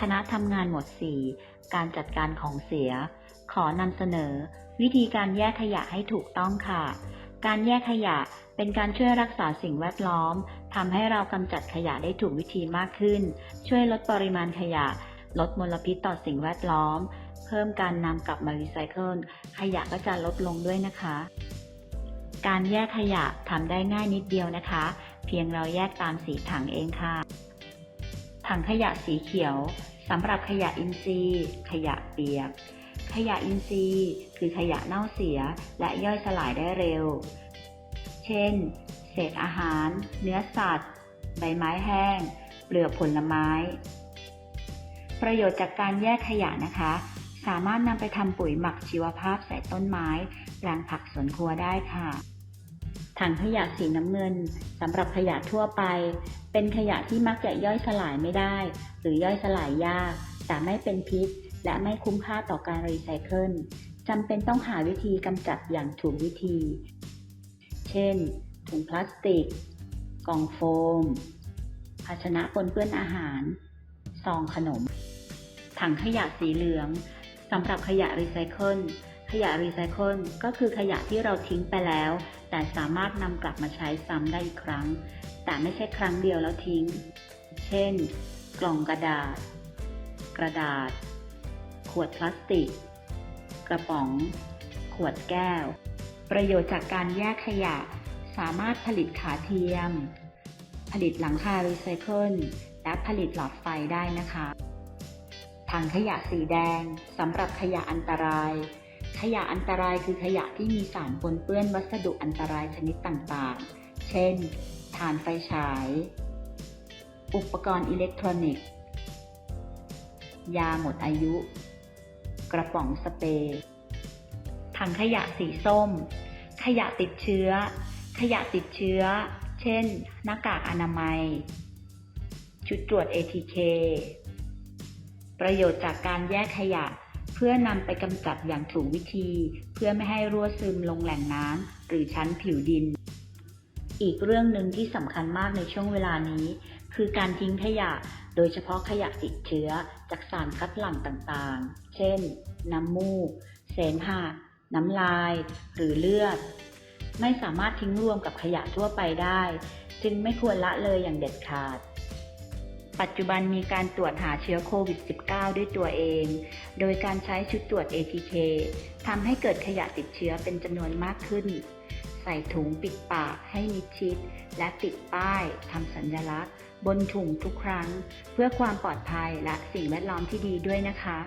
คณะทำงานหมวด 4 การจัดการของเสีย ขอนำเสนอ วิธีการแยกขยะให้ถูกต้องค่ะ การแยกขยะเป็นการช่วยรักษาสิ่งแวดล้อมทำให้เรากำจัดขยะได้ถูกวิธีมากขึ้น ช่วยลดปริมาณขยะ ลดมลพิษต่อสิ่งแวดล้อม เพิ่มการนำกลับมารีไซเคิลขยะก็จะลดลงด้วยนะคะ การแยกขยะทำได้ง่ายนิดเดียวนะคะ เพียงเราแยกตามสีถังเองค่ะ ถังขยะสีเขียวสำหรับขยะอินทรีย์ ขยะเปียก ขยะอินทรีย์ คือขยะเน่าเสียและย่อยสลายได้เร็ว เช่น เศษอาหาร เนื้อสัตว์ ใบไม้แห้ง เปลือกผลไม้ ประโยชน์จากการแยกขยะนะคะ สามารถนำไปทำปุ๋ยหมักชีวภาพใส่ต้นไม้แปลงผักสวนครัวได้ค่ะ ถังขยะสีน้ำเงินสำหรับขยะทั่วไป เป็นขยะที่มักจะย่อยสลายไม่ได้ หรือย่อยสลายยาก แต่ไม่เป็นพิษ และไม่คุ้มค่าต่อการรีไซเคิลจำเป็นต้องหาวิธีกำจัดอย่างถูกวิธี เช่น ถุงพลาสติก กล่องโฟม ภาชนะปนเปื้อนอาหาร ซองขนม ถังขยะสีเหลืองสำหรับขยะรีไซเคิล ขยะรีไซเคิลก็คือขยะที่เราทิ้งไปแล้ว แต่สามารถนำกลับมาใช้ซ้ำได้อีกครั้ง แต่ไม่ใช่ครั้งเดียวแล้วทิ้ง เช่น กล่องกระดาษ กระดาษ ขวดพลาสติก กระป๋อง ขวดแก้ว ประโยชน์จากการแยกขยะ สามารถผลิตขาเทียม ผลิตหลังคารีไซเคิลและผลิตหลอดไฟได้นะคะถังขยะสีแดงสำหรับขยะอันตราย ขยะอันตรายคือขยะที่มีสารปนเปื้อนวัสดุอันตรายชนิดต่างๆ เช่นถ่านไฟฉาย อุปกรณ์อิเล็กทรอนิกส์ ยาหมดอายุ กระป๋องสเปรย์ถังขยะสีส้ม ขยะติดเชื้อ ขยะติดเชื้อ เช่น หน้ากากอนามัย ชุดตรวจ ATK ประโยชน์จากการแยกขยะ เพื่อนำไปกำจัดอย่างถูกวิธี เพื่อไม่ให้รั่วซึมลงแหล่งน้ำหรือชั้นผิวดิน อีกเรื่องหนึ่งที่สำคัญมากในช่วงเวลานี้ คือการทิ้งขยะ โดยเฉพาะขยะติดเชื้อจากสารคัดหลั่งต่างๆ เช่น น้ำมูก เสมหะน้ำลาย หรือเลือด ไม่สามารถทิ้งรวมกับขยะทั่วไปได้ จึงไม่ควรละเลยอย่างเด็ดขาด ปัจจุบันมีการตรวจหาเชื้อโควิด -19 ด้วยตัวเอง โดยการใช้ชุดตรวจ ATK ทำให้เกิดขยะติดเชื้อเป็นจำนวนมากขึ้น ใส่ถุงปิดปากให้มิดชิด และติดป้ายทำสัญลักษณ์ บนถุงทุกครั้ง เพื่อความปลอดภัยและสิ่งแวดล้อมที่ดีด้วยนะคะ